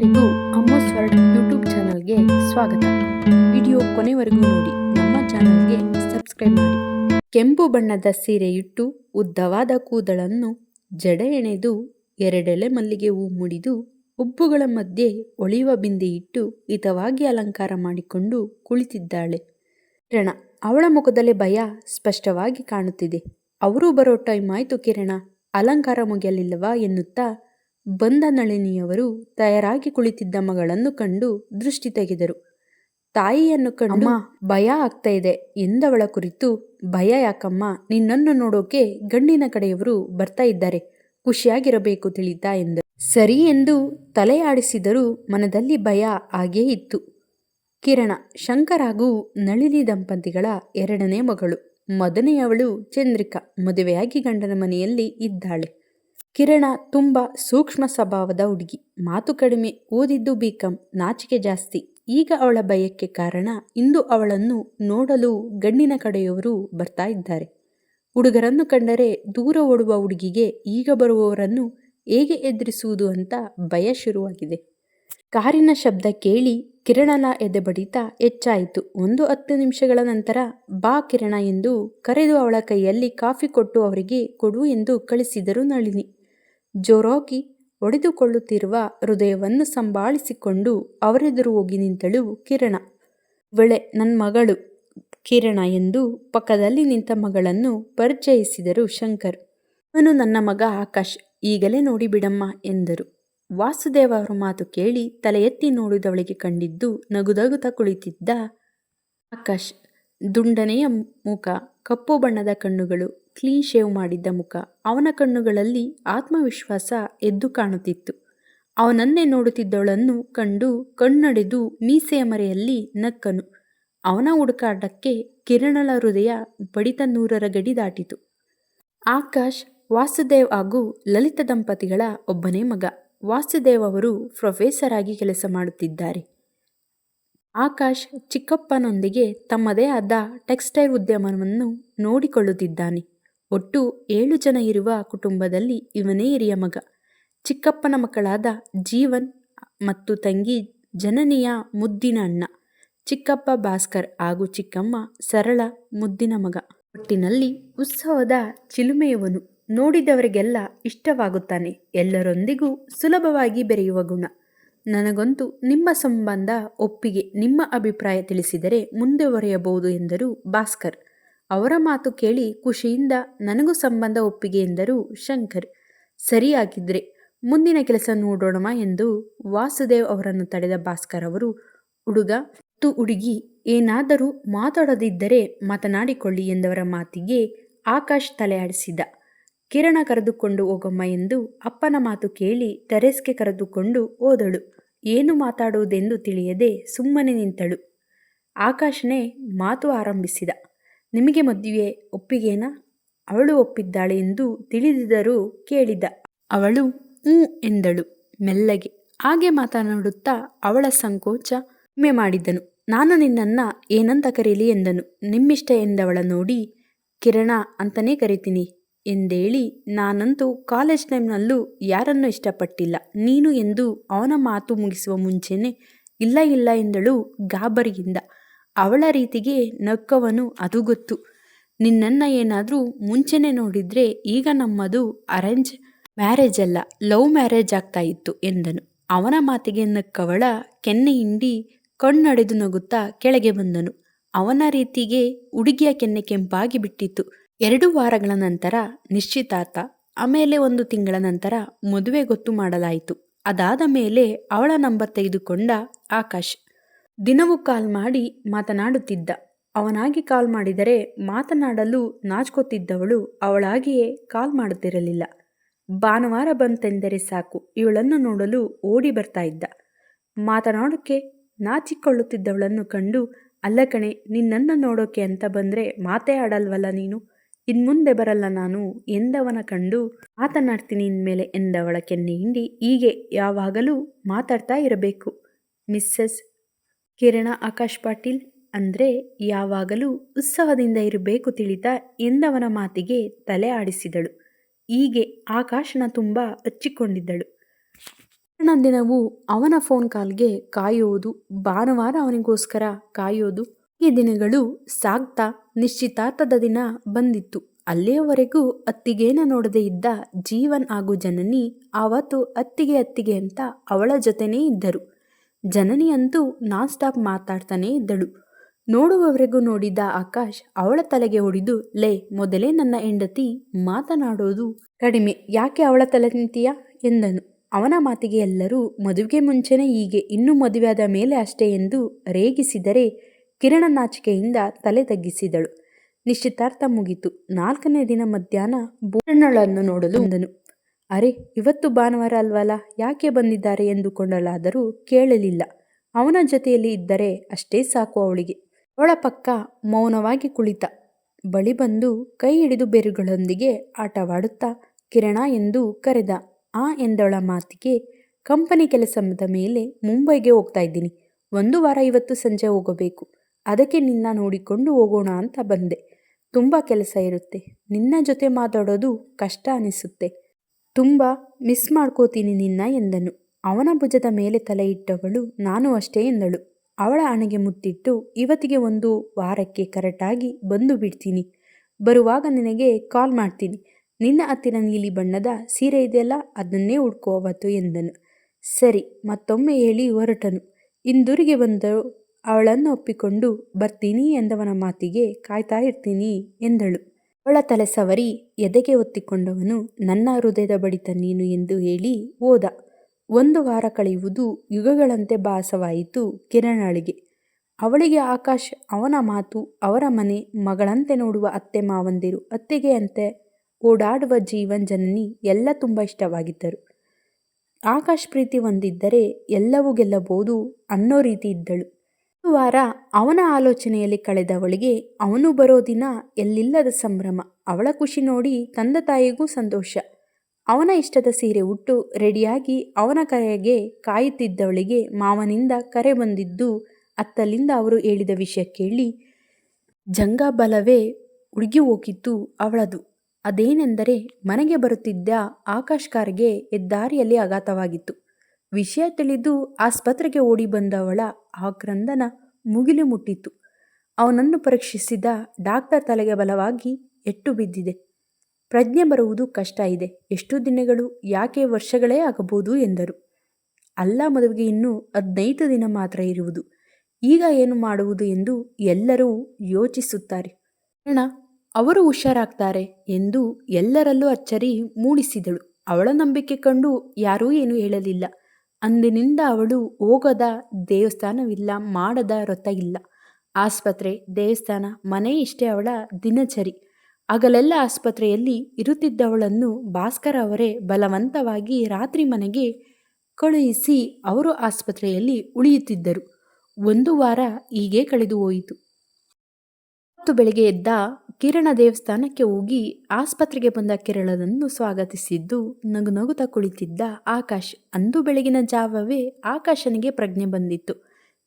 ಎಲ್ಲರಿಗೂ ಅಮ್ಮಸ್ world YouTube ಚಾನಲ್ಗೆ ಸ್ವಾಗತ. ವಿಡಿಯೋ ಕೊನೆವರೆಗೂ ನೋಡಿ. ನಮ್ಮ ಚಾನಲ್ಗೆ ಸಬ್ಸ್ಕ್ರೈಬ್ ಮಾಡಿ. ಕೆಂಪು ಬಣ್ಣದ ಸೀರೆಯಿಟ್ಟು ಉದ್ದವಾದ ಕೂದಲನ್ನು ಜಡೆ ಎಣೆದು ಎರಡೆಲೆ ಮಲ್ಲಿಗೆ ಹೂ ಮುಡಿದು ಉಬ್ಬುಗಳ ಮಧ್ಯೆ ಒಳಿಯುವ ಬಿಂದಿ ಇಟ್ಟು ಹಿತವಾಗಿ ಅಲಂಕಾರ ಮಾಡಿಕೊಂಡು ಕುಳಿತಿದ್ದಾಳೆ. ಕಿರಣ, ಅವಳ ಮುಖದಲ್ಲಿ ಭಯ ಸ್ಪಷ್ಟವಾಗಿ ಕಾಣುತ್ತಿದೆ. ಅವರೂ ಬರೋ ಟೈಮ್ ಆಯಿತು ಕಿರಣ. ಅಲಂಕಾರ ಮುಗಿಯಲಿಲ್ಲವಾ ಎನ್ನುತ್ತಾ ಬಂದ ನಳಿನಿಯವರು ತಯಾರಾಗಿ ಕುಳಿತಿದ್ದ ಮಗಳನ್ನು ಕಂಡು ದೃಷ್ಟಿ ತೆಗೆದರು. ತಾಯಿಯನ್ನು ಕಂಡು ಭಯ ಆಗ್ತಾ ಇದೆ ಎಂದವಳ ಕುರಿತು ಭಯ ಯಾಕಮ್ಮ ನಿನ್ನನ್ನು ನೋಡೋಕೆ ಗಂಡಿನ ಕಡೆಯವರು ಬರ್ತಾ ಇದ್ದಾರೆ ಖುಷಿಯಾಗಿರಬೇಕು ತಿಳಿತಾ ಎಂದರು. ಸರಿ ಎಂದು ತಲೆ ಆಡಿಸಿದರೂ ಮನದಲ್ಲಿ ಭಯ ಹಾಗೇ ಇತ್ತು. ಕಿರಣ ಶಂಕರ್ ಹಾಗೂ ನಳಿನಿ ದಂಪತಿಗಳ ಎರಡನೇ ಮಗಳು. ಮೊದನೆಯವಳು ಚಂದ್ರಿಕಾ ಮದುವೆಯಾಗಿ ಗಂಡನ ಮನೆಯಲ್ಲಿ ಇದ್ದಾಳೆ. ಕಿರಣ ತುಂಬ ಸೂಕ್ಷ್ಮ ಸ್ವಭಾವದ ಹುಡುಗಿ. ಮಾತು ಕಡಿಮೆ, ಓದಿದ್ದು ಬಿಕಂ ನಾಚಿಕೆ ಜಾಸ್ತಿ. ಈಗ ಅವಳ ಭಯಕ್ಕೆ ಕಾರಣ ಇಂದು ಅವಳನ್ನು ನೋಡಲು ಗಣ್ಣಿನ ಕಡೆಯವರು ಬರ್ತಾ ಇದ್ದಾರೆ. ಹುಡುಗರನ್ನು ಕಂಡರೆ ದೂರ ಓಡುವ ಹುಡುಗಿಗೆ ಈಗ ಬರುವವರನ್ನು ಹೇಗೆ ಎದುರಿಸುವುದು ಅಂತ ಭಯ ಶುರುವಾಗಿದೆ. ಕಾರಿನ ಶಬ್ದ ಕೇಳಿ ಕಿರಣನ ಎದೆ ಬಡಿತ ಹೆಚ್ಚಾಯಿತು. ಒಂದು ಹತ್ತು ನಿಮಿಷಗಳ ನಂತರ, ಬಾ ಕಿರಣ ಎಂದು ಕರೆದು ಅವಳ ಕೈಯಲ್ಲಿ ಕಾಫಿ ಕೊಟ್ಟು ಅವರಿಗೆ ಕೊಡು ಎಂದು ಕಳಿಸಿದರು ನಳಿನಿ. ಜೋರಾಗಿ ಒಡೆದುಕೊಳ್ಳುತ್ತಿರುವ ಹೃದಯವನ್ನು ಸಂಭಾಳಿಸಿಕೊಂಡು ಅವರೆದುರು ಹೋಗಿ ನಿಂತಳು ಕಿರಣ. ಇವಳೆ ನನ್ನ ಮಗಳು ಕಿರಣ ಎಂದು ಪಕ್ಕದಲ್ಲಿ ನಿಂತ ಮಗಳನ್ನು ಪರಿಚಯಿಸಿದರು ಶಂಕರ್. ಅವನು ನನ್ನ ಮಗ ಆಕಾಶ್, ಈಗಲೇ ನೋಡಿ ಬಿಡಮ್ಮ ಎಂದರು. ವಾಸುದೇವ ಅವರ ಮಾತು ಕೇಳಿ ತಲೆ ಎತ್ತಿ ನೋಡಿದವಳಿಗೆ ಕಂಡಿದ್ದು ನಗುದಗುತ ಕುಳಿತಿದ್ದ ಆಕಾಶ್. ದುಂಡನೆಯ ಮುಖ ಕಪ್ಪು ಬಣ್ಣದ ಕಣ್ಣುಗಳು ಕ್ಲೀನ್ ಶೇವ್ ಮಾಡಿದ್ದ ಮುಖ. ಅವನ ಕಣ್ಣುಗಳಲ್ಲಿ ಆತ್ಮವಿಶ್ವಾಸ ಎದ್ದು ಕಾಣುತ್ತಿತ್ತು. ಅವನನ್ನೇ ನೋಡುತ್ತಿದ್ದವಳನ್ನು ಕಂಡು ಕಣ್ಣಡೆದು ಮೀಸೆಯ ಮರೆಯಲ್ಲಿ ನಕ್ಕನು. ಅವನ ಹುಡುಕಾಟಕ್ಕೆ ಕಿರಣಳ ಹೃದಯ ಬಡಿತ ನೂರರ ಗಡಿ ದಾಟಿತು. ಆಕಾಶ್, ವಾಸುದೇವ್ ಹಾಗೂ ಲಲಿತ ದಂಪತಿಗಳ ಒಬ್ಬನೇ ಮಗ. ವಾಸುದೇವ್ ಅವರು ಪ್ರೊಫೆಸರ್ ಆಗಿ ಕೆಲಸ ಮಾಡುತ್ತಿದ್ದಾರೆ. ಆಕಾಶ್ ಚಿಕ್ಕಪ್ಪನೊಂದಿಗೆ ತಮ್ಮದೇ ಆದ ಟೆಕ್ಸ್ಟೈಲ್ ಉದ್ಯಮವನ್ನು ನೋಡಿಕೊಳ್ಳುತ್ತಿದ್ದಾನೆ. ಒಟ್ಟು ಏಳು ಜನ ಇರುವ ಕುಟುಂಬದಲ್ಲಿ ಇವನೇ ಹಿರಿಯ ಮಗ. ಚಿಕ್ಕಪ್ಪನ ಮಕ್ಕಳಾದ ಜೀವನ್ ಮತ್ತು ತಂಗಿ ಜನನಿಯ ಮುದ್ದಿನ ಅಣ್ಣ, ಚಿಕ್ಕಪ್ಪ ಭಾಸ್ಕರ್ ಹಾಗೂ ಚಿಕ್ಕಮ್ಮ ಸರಳ ಮುದ್ದಿನ ಮಗ. ಒಟ್ಟಿನಲ್ಲಿ ಉತ್ಸವದ ಚಿಲುಮೆಯವನು ನೋಡಿದವರಿಗೆಲ್ಲ ಇಷ್ಟವಾಗುತ್ತಾನೆ. ಎಲ್ಲರೊಂದಿಗೂ ಸುಲಭವಾಗಿ ಬೆರೆಯುವ ಗುಣ. ನನಗಂತೂ ನಿಮ್ಮ ಸಂಬಂಧ ಒಪ್ಪಿಗೆ, ನಿಮ್ಮ ಅಭಿಪ್ರಾಯ ತಿಳಿಸಿದರೆ ಮುಂದುವರೆಯಬಹುದು ಎಂದರು ಭಾಸ್ಕರ್. ಅವರ ಮಾತು ಕೇಳಿ ಖುಷಿಯಿಂದ ನನಗೂ ಸಂಬಂಧ ಒಪ್ಪಿಗೆ ಎಂದರು ಶಂಕರ್. ಸರಿಯಾಗಿದ್ರೆ ಮುಂದಿನ ಕೆಲಸ ನೋಡೋಣಮ್ಮ ಎಂದು ವಾಸುದೇವ್ ಅವರನ್ನು ತಡೆದ ಭಾಸ್ಕರ್ ಅವರು, ಹುಡುಗ ತು ಹುಡುಗಿ, ಏನಾದರೂ ಮಾತಾಡದಿದ್ದರೆ ಮಾತನಾಡಿಕೊಳ್ಳಿ ಎಂದವರ ಮಾತಿಗೆ ಆಕಾಶ್ ತಲೆಯಾಡಿಸಿದ. ಕಿರಣ ಕರೆದುಕೊಂಡು ಹೋಗಮ್ಮ ಎಂದು ಅಪ್ಪನ ಮಾತು ಕೇಳಿ ಟೆರೆಸ್ಗೆ ಕರೆದುಕೊಂಡು ಹೋದಳು. ಏನು ಮಾತಾಡುವುದೆಂದು ತಿಳಿಯದೆ ಸುಮ್ಮನೆ ನಿಂತಳು. ಆಕಾಶನೇ ಮಾತು ಆರಂಭಿಸಿದ. ನಿಮಗೆ ಮದುವೆ ಒಪ್ಪಿಗೆನಾ ಅವಳು ಒಪ್ಪಿದ್ದಾಳೆ ಎಂದು ತಿಳಿದಿದರೂ ಕೇಳಿದ. ಅವಳು, ಹ್ಞೂ ಎಂದಳು. ಮೆಲ್ಲಗೆ ಹಾಗೆ ಮಾತನಾಡುತ್ತಾ ಅವಳ ಸಂಕೋಚ ಮೆ ಮಾಡಿದ್ದನು ನಾನು ನಿನ್ನನ್ನು ಏನಂತ ಕರೀಲಿ? ಎಂದನು. ನಿಮ್ಮಿಷ್ಟ ಎಂದವಳ ನೋಡಿ ಕಿರಣ ಅಂತಲೇ ಕರಿತೀನಿ ಎಂದೇಳಿ, ನಾನಂತೂ ಕಾಲೇಜ್ ಟೈಮ್ನಲ್ಲೂ ಯಾರನ್ನು ಇಷ್ಟಪಟ್ಟಿಲ್ಲ. ನೀನು ಎಂದು ಅವನ ಮಾತು ಮುಗಿಸುವ ಮುಂಚೆನೆ, ಇಲ್ಲ ಇಲ್ಲ ಎಂದಳು ಗಾಬರಿಯಿಂದ. ಅವಳ ರೀತಿಗೆ ನಕ್ಕವನು ಅದು ಗೊತ್ತು. ನಿನ್ನನ್ನು ಏನಾದರೂ ಮುಂಚೆನೆ ನೋಡಿದ್ರೆ ಈಗ ನಮ್ಮದು ಅರೇಂಜ್ ಮ್ಯಾರೇಜ್ ಅಲ್ಲ, ಲವ್ ಮ್ಯಾರೇಜ್ ಆಗ್ತಾ ಇತ್ತು ಎಂದನು. ಅವನ ಮಾತಿಗೆ ನಕ್ಕವಳ ಕೆನ್ನೆ ಹಿಂಡಿ ಕಣ್ಣಡೆದು ನಗುತ್ತಾ ಕೆಳಗೆ ಬಂದನು. ಅವನ ರೀತಿಗೆ ಹುಡುಗಿಯ ಕೆನ್ನೆ ಕೆಂಪಾಗಿ ಬಿಟ್ಟಿತ್ತು. ಎರಡು ವಾರಗಳ ನಂತರ ನಿಶ್ಚಿತಾರ್ಥ, ಆಮೇಲೆ ಒಂದು ತಿಂಗಳ ನಂತರ ಮದುವೆ ಗೊತ್ತು ಮಾಡಲಾಯಿತು. ಅದಾದ ಮೇಲೆ ಅವಳ ನಂಬರ್ ತೆಗೆದುಕೊಂಡ ಆಕಾಶ್ ದಿನವೂ ಕಾಲ್ ಮಾಡಿ ಮಾತನಾಡುತ್ತಿದ್ದ. ಅವನಾಗಿ ಕಾಲ್ ಮಾಡಿದರೆ ಮಾತನಾಡಲು ನಾಚ್ಕೊತಿದ್ದವಳು ಅವಳಾಗಿಯೇ ಕಾಲ್ ಮಾಡುತ್ತಿರಲಿಲ್ಲ. ಭಾನುವಾರ ಬಂತೆಂದರೆ ಸಾಕು, ಇವಳನ್ನು ನೋಡಲು ಓಡಿ ಬರ್ತಾ ಇದ್ದ. ಮಾತನಾಡೋಕ್ಕೆ ನಾಚಿಕೊಳ್ಳುತ್ತಿದ್ದವಳನ್ನು ಕಂಡು, ಅಲ್ಲ ಕಣೆ, ನಿನ್ನನ್ನು ನೋಡೋಕೆ ಅಂತ ಬಂದರೆ ಮಾತೇ ಆಡಲ್ವಲ್ಲ ನೀನು? ಇನ್ಮುಂದೆ ಬರಲ್ಲ ನಾನು ಎಂದವನ ಕಂಡು, ಮಾತನಾಡ್ತೀನಿ ಇನ್ಮೇಲೆ ಎಂದವಳ ಕೆನ್ನೆ ಹಿಂಡಿ ಹೀಗೆ ಯಾವಾಗಲೂ ಮಾತಾಡ್ತಾ ಇರಬೇಕು. ಮಿಸ್ಸಸ್ ಕಿರಣ ಆಕಾಶ್ ಪಾಟೀಲ್ ಅಂದರೆ ಯಾವಾಗಲೂ ಉತ್ಸವದಿಂದ ಇರಬೇಕು ತಿಳಿತಾ ಎಂದವನ ಮಾತಿಗೆ ತಲೆ ಆಡಿಸಿದಳು. ಹೀಗೆ ಆಕಾಶನ ತುಂಬ ಹಚ್ಚಿಕೊಂಡಿದ್ದಳು. ದಿನವೂ ಅವನ ಫೋನ್ ಕಾಲ್ಗೆ ಕಾಯೋದು, ಭಾನುವಾರ ಅವನಿಗೋಸ್ಕರ ಕಾಯೋದು, ಈ ದಿನಗಳು ಸಾಗ್ತಾ ನಿಶ್ಚಿತಾರ್ಥದ ದಿನ ಬಂದಿತ್ತು. ಅಲ್ಲಿಯವರೆಗೂ ಅತ್ತಿಗೇನ ನೋಡದೇ ಇದ್ದ ಜೀವನ್ ಹಾಗೂ ಜನನಿ ಆವತ್ತು ಅತ್ತಿಗೆ ಅತ್ತಿಗೆ ಅಂತ ಅವಳ ಜೊತೆನೇ ಇದ್ದರು. ಜನನಿ ಅಂತೂ ನಾನ್ ಸ್ಟಾಪ್ ಮಾತಾಡ್ತಾನೇ ಇದ್ದಳು. ನೋಡುವವರೆಗೂ ನೋಡಿದ ಆಕಾಶ್ ಅವಳ ತಲೆಗೆ ಹೊಡಿದು, ಲೇ, ಮೊದಲೇ ನನ್ನ ಹೆಂಡತಿ ಮಾತನಾಡೋದು ಕಡಿಮೆ. ಯಾಕೆ ಅವಳ ತಲೆ ನಿಂತೀಯ ಎಂದನು. ಅವನ ಮಾತಿಗೆ ಎಲ್ಲರೂ, ಮದುವೆಗೆ ಮುಂಚೆನೇ ಹೀಗೆ, ಇನ್ನೂ ಮದುವೆಯಾದ ಮೇಲೆ ಅಷ್ಟೇ ಎಂದು ರೇಗಿಸಿದರೆ ಕಿರಣ ನಾಚಿಕೆಯಿಂದ ತಲೆ ತಗ್ಗಿಸಿದಳು. ನಿಶ್ಚಿತಾರ್ಥ ಮುಗಿತು. ನಾಲ್ಕನೇ ದಿನ ಮಧ್ಯಾಹ್ನ ಬೂರಣ್ಣಳನ್ನು ನೋಡಲು ಬಂದನು. ಅರೆ, ಇವತ್ತು ಭಾನುವಾರ ಅಲ್ವಲ್ಲ? ಯಾಕೆ ಬಂದಿದ್ದಾರೆ ಎಂದುಕೊಂಡಳಾದರೂ ಕೇಳಲಿಲ್ಲ. ಅವನ ಜೊತೆಯಲ್ಲಿ ಇದ್ದರೆ ಅಷ್ಟೇ ಸಾಕು ಅವಳಿಗೆ. ಅವಳ ಪಕ್ಕ ಮೌನವಾಗಿ ಕುಳಿತ. ಬಳಿ ಬಂದು ಕೈ ಹಿಡಿದು ಬೇರುಗಳೊಂದಿಗೆ ಆಟವಾಡುತ್ತಾ ಕಿರಣ ಎಂದು ಕರೆದ. ಆ ಎಂದವಳ ಮಾತಿಗೆ ಕಂಪನಿ ಕೆಲಸದ ಮೇಲೆ ಮುಂಬೈಗೆ ಹೋಗ್ತಾ ಇದ್ದೀನಿ. ಒಂದು ವಾರ ಇವತ್ತು ಸಂಜೆ ಹೋಗಬೇಕು. ಅದಕ್ಕೆ ನಿನ್ನ ನೋಡಿಕೊಂಡು ಹೋಗೋಣ ಅಂತ ಬಂದೆ. ತುಂಬ ಕೆಲಸ ಇರುತ್ತೆ. ನಿನ್ನ ಜೊತೆ ಮಾತಾಡೋದು ಕಷ್ಟ ಅನಿಸುತ್ತೆ. ತುಂಬ ಮಿಸ್ ಮಾಡ್ಕೋತೀನಿ ನಿನ್ನ ಎಂದನು. ಅವನ ಭುಜದ ಮೇಲೆ ತಲೆ ಇಟ್ಟವಳು ನಾನು ಅಷ್ಟೇ ಎಂದಳು. ಅವಳ ಹಣೆಗೆ ಮುತ್ತಿಟ್ಟು, ಇವತ್ತಿಗೆ ಒಂದು ವಾರಕ್ಕೆ ಕರೆಕ್ಟಾಗಿ ಬಂದು ಬಿಡ್ತೀನಿ. ಬರುವಾಗ ನಿನಗೆ ಕಾಲ್ ಮಾಡ್ತೀನಿ. ನಿನ್ನ ಹತ್ತಿರ ನೀಲಿ ಬಣ್ಣದ ಸೀರೆ ಇದೆಯಲ್ಲ, ಅದನ್ನೇ ಉಡ್ಕೋ ಅವತ್ತು ಎಂದನು. ಸರಿ, ಮತ್ತೊಮ್ಮೆ ಹೇಳಿ ಹೊರಟನು. ಇಂದೂರಿಗೆ ಬಂದು ಅವಳನ್ನು ಒಪ್ಪಿಕೊಂಡು, ಬರ್ತೀನಿ ಎಂದವನ ಮಾತಿಗೆ ಕಾಯ್ತಾ ಇರ್ತೀನಿ ಎಂದಳು. ಅವಳ ತಲೆ ಸವರಿ ಎದೆಗೆ ಒತ್ತಿಕೊಂಡವನು, ನನ್ನ ಹೃದಯದ ಬಡಿತ ನೀನು ಎಂದು ಹೇಳಿ ಹೋದ. ಒಂದು ವಾರ ಕಳೆಯುವುದು ಯುಗಗಳಂತೆ ಭಾಸವಾಯಿತು ಕಿರಣಳಿಗೆ. ಅವಳಿಗೆ ಆಕಾಶ್ ಅವನ ಮಾತು, ಅವರ ಮನೆ, ಮಗಳಂತೆ ನೋಡುವ ಅತ್ತೆ ಮಾವಂದಿರು, ಅತ್ತೆಗೆ ಅಂತೆ ಓಡಾಡುವ ಜೀವನ್ ಜನನಿ ಎಲ್ಲ ತುಂಬ ಇಷ್ಟವಾಗಿದ್ದರು. ಆಕಾಶ್ ಪ್ರೀತಿ ಹೊಂದಿದ್ದರೆ ಎಲ್ಲವೂ ಗೆಲ್ಲಬಹುದು ಅನ್ನೋ ರೀತಿ ಇದ್ದಳು. ವಾರ ಅವನ ಆಲೋಚನೆಯಲ್ಲಿ ಕಳೆದವಳಿಗೆ, ಅವನು ಬರೋ ದಿನ ಎಲ್ಲಿಲ್ಲದ ಸಂಭ್ರಮ. ಅವಳ ಖುಷಿ ನೋಡಿ ತಂದೆ ತಾಯಿಗೂ ಸಂತೋಷ. ಅವನ ಇಷ್ಟದ ಸೀರೆ ಉಟ್ಟು ರೆಡಿಯಾಗಿ ಅವನ ಕರೆಗೆ ಕಾಯುತ್ತಿದ್ದವಳಿಗೆ ಮಾವನಿಂದ ಕರೆ ಬಂದಿದ್ದು, ಅತ್ತಲಿಂದ ಅವರು ಹೇಳಿದ ವಿಷಯ ಕೇಳಿ ಜಂಗಬಲವೇ ಹುಡುಗಿ ಹೋಗಿತ್ತು ಅವಳದು. ಅದೇನೆಂದರೆ ಮನೆಗೆ ಬರುತ್ತಿದ್ದ ಆಕಾಶ್ ಕಾರ್ಗೆ ಹೆದ್ದಾರಿಯಲ್ಲಿ ಆಘಾತವಾಗಿತ್ತು. ವಿಷಯ ತಿಳಿದು ಆಸ್ಪತ್ರೆಗೆ ಓಡಿ ಬಂದವಳ ಆಕ್ರಂದನ ಮುಗಿಲು ಮುಟ್ಟಿತು ಅವನನ್ನು ಪರೀಕ್ಷಿಸಿದ ಡಾಕ್ಟರ್ ತಲೆಗೆ ಬಲವಾಗಿ ಎಟ್ಟು ಬಿದ್ದಿದೆ. ಪ್ರಜ್ಞೆ ಬರುವುದು ಕಷ್ಟ ಇದೆ. ಎಷ್ಟು ದಿನಗಳು, ಯಾಕೆ ವರ್ಷಗಳೇ ಆಗಬಹುದು ಎಂದರು. ಅಲ್ಲ ಮದುವೆಗೆ ಇನ್ನೂ ಹದಿನೈದು ದಿನ ಮಾತ್ರ ಇರುವುದು. ಈಗ ಏನು ಮಾಡುವುದು ಎಂದು ಎಲ್ಲರೂ ಯೋಚಿಸುತ್ತಾರೆ. ಅಣ್ಣ ಅವರು ಹುಷಾರಾಗ್ತಾರೆ ಎಂದು ಎಲ್ಲರಲ್ಲೂ ಅಚ್ಚರಿ ಮೂಡಿಸಿದಳು. ಅವಳ ನಂಬಿಕೆ ಕಂಡು ಯಾರೂ ಏನೂ ಹೇಳಲಿಲ್ಲ. ಅಂದಿನಿಂದ ಅವಳು ಹೋಗದ ದೇವಸ್ಥಾನವಿಲ್ಲ, ಮಾಡದ ವ್ರತ ಇಲ್ಲ. ಆಸ್ಪತ್ರೆ, ದೇವಸ್ಥಾನ, ಮನೆ ಇಷ್ಟೇ ಅವಳ ದಿನಚರಿ. ಹಗಲೆಲ್ಲ ಆಸ್ಪತ್ರೆಯಲ್ಲಿ ಇರುತ್ತಿದ್ದವಳನ್ನು ಭಾಸ್ಕರ ಅವರೇ ಬಲವಂತವಾಗಿ ರಾತ್ರಿ ಮನೆಗೆ ಕಳುಹಿಸಿ ಅವರು ಆಸ್ಪತ್ರೆಯಲ್ಲಿ ಉಳಿಯುತ್ತಿದ್ದರು. ಒಂದು ವಾರ ಹೀಗೆ ಕಳೆದು ಹೋಯಿತು. ಮತ್ತು ಬೆಳಗ್ಗೆ ಎದ್ದ ಕಿರಣ ದೇವಸ್ಥಾನಕ್ಕೆ ಹೋಗಿ ಆಸ್ಪತ್ರೆಗೆ ಬಂದ ಕಿರಣನನ್ನು ಸ್ವಾಗತಿಸಿದ್ದು ನಗು ನಗುತ್ತಾ ಕುಳಿತಿದ್ದ ಆಕಾಶ್. ಅಂದು ಬೆಳಗಿನ ಜಾವವೇ ಆಕಾಶನಿಗೆ ಪ್ರಜ್ಞೆ ಬಂದಿತ್ತು.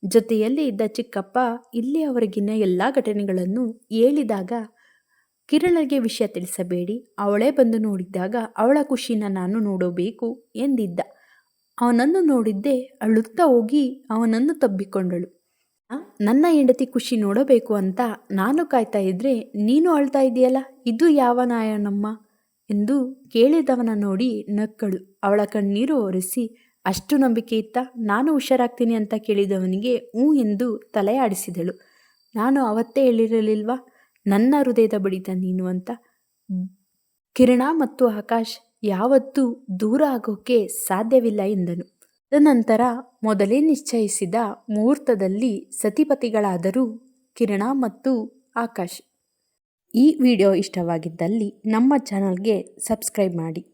ಜೊತೆಯಲ್ಲಿ ಇದ್ದ ಚಿಕ್ಕಪ್ಪ ಇಲ್ಲಿಯವರೆಗಿನ ಎಲ್ಲ ಘಟನೆಗಳನ್ನು ಹೇಳಿದಾಗ ಕಿರಣಗೆ ವಿಷಯ ತಿಳಿಸಬೇಡಿ, ಅವಳೇ ಬಂದು ನೋಡಿದ್ದಾಗ ಅವಳ ಖುಷಿನ ನಾನು ನೋಡಬೇಕು ಎಂದಿದ್ದ. ಅವನನ್ನು ನೋಡಿದ್ದೆ ಅಳುತ್ತಾ ಹೋಗಿ ಅವನನ್ನು ತಬ್ಬಿಕೊಂಡಳು. ನನ್ನ ಹೆಂಡತಿ ಖುಷಿ ನೋಡಬೇಕು ಅಂತ ನಾನು ಕಾಯ್ತಾ ಇದ್ರೆ ನೀನು ಅಳ್ತಾ ಇದೆಯಲ್ಲ? ಇದು ಯಾವ ನಾಯನಮ್ಮ? ಎಂದು ಕೇಳಿದವನ ನೋಡಿ ನಕ್ಕಳು. ಅವಳ ಕಣ್ಣೀರು ಒರೆಸಿ, ಅಷ್ಟು ನಂಬಿಕೆ ಇತ್ತ? ನಾನು ಹುಷಾರಾಗ್ತೀನಿ ಅಂತ ಕೇಳಿದವನಿಗೆ ಹ್ಞೂ ಎಂದು ತಲೆ ಆಡಿಸಿದಳು. ನಾನು ಅವತ್ತೇ ಹೇಳಿರಲಿಲ್ವಾ? ನನ್ನ ಹೃದಯದ ಬಡಿತ ನೀನು ಅಂತ. ಕಿರಣ ಮತ್ತು ಆಕಾಶ್ ಯಾವತ್ತೂ ದೂರ ಆಗೋಕ್ಕೆ ಸಾಧ್ಯವಿಲ್ಲ ಎಂದನು. ತದನಂತರ ಮೊದಲೇ ನಿಶ್ಚಯಿಸಿದ ಮುಹೂರ್ತದಲ್ಲಿ ಸತಿಪತಿಗಳಾದರೂ ಕಿರಣ ಮತ್ತು ಆಕಾಶ್. ಈ ವಿಡಿಯೋ ಇಷ್ಟವಾಗಿದ್ದಲ್ಲಿ ನಮ್ಮ ಚಾನಲ್ಗೆ ಸಬ್ಸ್ಕ್ರೈಬ್ ಮಾಡಿ.